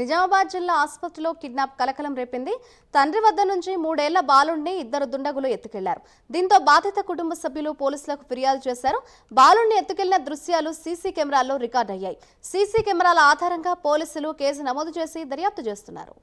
నిజామాబాద్ జిల్లా ఆసుపత్రిలో కిడ్నాప్ కలకలం రేపింది. తండ్రి వద్ద నుంచి మూడేళ్ళ బాలుణ్ణి ఇద్దరు దుండగులు ఎత్తుకెళ్ళారు. దీంతో బాధిత కుటుంబ సభ్యులు పోలీసులకు ఫిర్యాదు చేశారు. బాలుణ్ణి ఎత్తుకెళ్ళిన దృశ్యాలు సీసీ కెమెరాల్లో రికార్డయ్యాయి. సీసీ కెమెరాల ఆధారంగా పోలీసులు కేసు నమోదు చేసి దర్యాప్తు చేస్తున్నారు.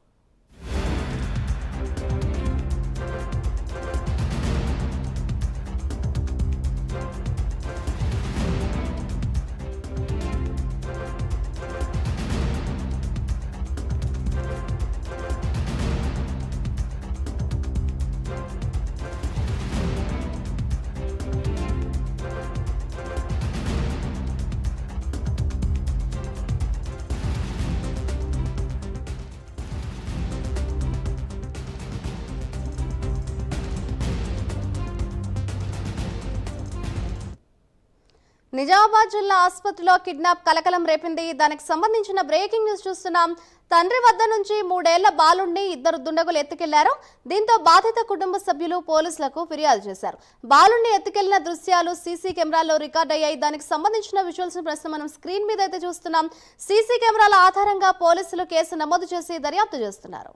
నిజామాబాద్ జిల్లా ఆసుపత్రిలో కిడ్నాప్ కలకలం రేపింది. దానికి సంబంధించిన బ్రేకింగ్ న్యూస్ చూస్తున్నాం. తండ్రి వద్ద నుంచి మూడేళ్ళ బాలుణ్ణి ఇద్దరు దుండగులు ఎత్తుకెళ్ళారు. దీంతో బాధిత కుటుంబ సభ్యులు పోలీసులకు ఫిర్యాదు చేశారు. బాలుణ్ణి ఎత్తుకెళ్ళిన దృశ్యాలు సీసీ కెమెరాలో రికార్డ్ అయ్యాయి. దానికి సంబంధించిన విజువల్స్ ప్రస్తుతం మనం స్క్రీన్ మీద అయితే చూస్తున్నాం. సీసీ కెమెరాల ఆధారంగా పోలీసులు కేసు నమోదు చేసి దర్యాప్తు చేస్తున్నారు.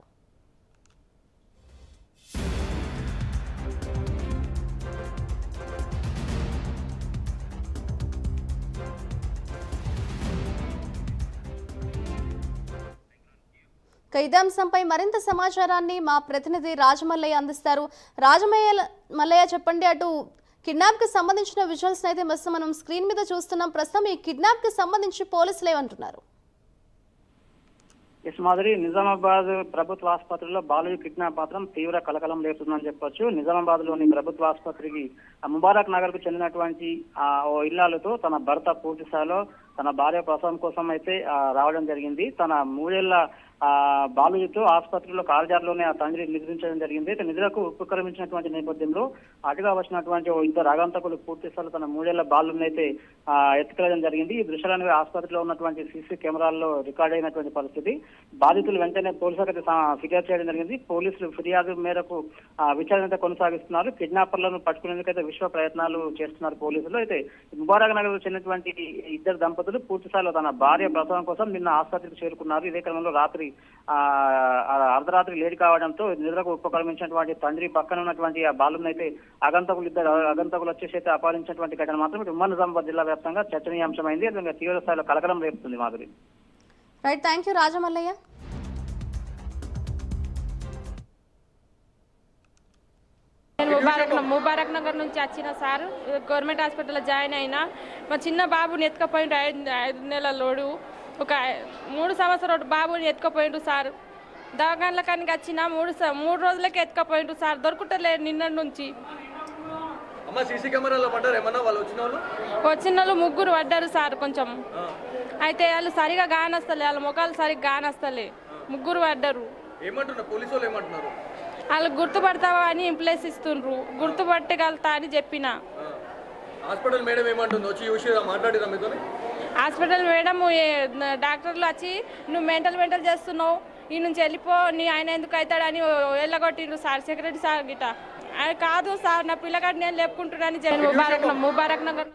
ఇక ఇదే అంశంపై మరింత సమాచారాన్ని మా ప్రతినిధి రాజమల్లయ్య అందిస్తారు. రాజమయ్య మల్లయ్య చెప్పండి అటు కిడ్నాప్కి సంబంధించిన విజువల్స్ అయితే ప్రస్తుతం మనం స్క్రీన్ మీద చూస్తున్నాం. ప్రస్తుతం ఈ కిడ్నాప్కి సంబంధించి పోలీసులు ఏమంటున్నారు? ఎస్ మాదిరి నిజామాబాద్ ప్రభుత్వ ఆసుపత్రిలో బాలయ్య కిడ్నాప్ మాత్రం తీవ్ర కలకలం లేపుతుందని చెప్పొచ్చు. నిజామాబాద్లోని ప్రభుత్వ ఆసుపత్రికి ఆ ముబారక్ నగర్కు చెందినటువంటి ఆ ఓ ఇల్లాలతో తన భర్త పూర్తి స్థాయిలో తన భార్య ప్రసవం కోసం అయితే రావడం జరిగింది. తన మూడేళ్ళ ఆ బాలుడితో ఆసుపత్రిలో కారిడార్లోనే ఆ తండ్రి నిద్రించడం జరిగింది. అయితే నిధులకు ఉపక్రమించినటువంటి నేపథ్యంలో అటుగా వచ్చినటువంటి ఇద్దరు ఆగంతకులు పూర్తి స్థాయిలో తన మూడేళ్ళ బాలుని అయితే ఎత్తుకెళ్ళడం జరిగింది. ఈ దృశ్యాలను ఆసుపత్రిలో ఉన్నటువంటి సీసీ కెమెరాల్లో రికార్డ్ అయినటువంటి పరిస్థితి. బాధితులు వెంటనే పోలీసులకు అయితే ఫిర్యాదు చేయడం జరిగింది. పోలీసులు ఫిర్యాదు మేరకు విచారణ కొనసాగిస్తున్నారు. కిడ్నాపర్లను పట్టుకునేందుకైతే విశ్వ ప్రయత్నాలు చేస్తున్నారు పోలీసులు. అయితే ముబారక్ నగర్ చెందినటువంటి ఇద్దరు దంపతులు పూర్తి స్థాయిలో తన భార్య ప్రసవం కోసం నిన్న ఆసుపత్రికి చేరుకున్నారు. ఇదే క్రమంలో రాత్రి ఆ అర్ధరాత్రి లేట్ కావడంతో నిద్రకు ఉపక్రమించినటువంటి తండ్రి పక్కన ఉన్నటువంటి ఆ బాలుని అయితే అగంతకులు ఇద్దరు అగంతకులు వచ్చేసి అయితే అపాలించినటువంటి ఘటన మాత్రం ఉమ్మన్ నిజామాబాద్ జిల్లా వ్యాప్తంగా చర్చనీయాంశమైంది. అదేవిధంగా తీవ్ర స్థాయిలో కలకలం రేపుతుంది Madhuri. Right thank you Rajamallayya. నేను ముబారక్ ముబారక్ నగర్ నుంచి వచ్చిన సార్. గవర్నమెంట్ హాస్పిటల్లో జాయిన్ అయినా మా చిన్న బాబుని ఎత్తుకపోయిండు ఐదు ఐదు నెలల లోడు ఒక మూడు సంవత్సరాలు బాబుని ఎత్తుకపోయిండు సార్. దవాఖానల కానీ వచ్చిన మూడు మూడు రోజులకి ఎత్తుకపోయిండు సార్. దొరుకుతలేదు నిన్న నుంచి. వాళ్ళు వచ్చిన వాళ్ళు? ముగ్గురు పడ్డారు సార్ కొంచెం. అయితే వాళ్ళు సరిగా గానస్తలే. వాళ్ళ ముఖాలు సరిగ్గా గానస్తలే. ముగ్గురు పడ్డారు. ఏమంటున్నారు? పోలీసు వాళ్ళు ఏమంటున్నారు? వాళ్ళు గుర్తుపడతావా అని ఇంప్లేస్ ఇస్తుండ్రు. గుర్తుపట్టగలుగుతా అని చెప్పిన. హాస్పిటల్ మేడం ఏమంటుంది? వచ్చి చూసి మాట్లాడిరా మీతో హాస్పిటల్ మేడం డాక్టర్లు వచ్చి నువ్వు మెంటల్ మెంటల్ చేస్తున్నావు. ఈ నుంచి వెళ్ళిపో. నీ ఆయన ఎందుకు అవుతాడని వెళ్ళగొట్టిండ్రు సార్ సెక్రటరీ సార్ గిట. కాదు సార్ నా పిల్లగాడు నేను లేపుకుంటున్నాను ముబారక్ ముబారక్ నగర్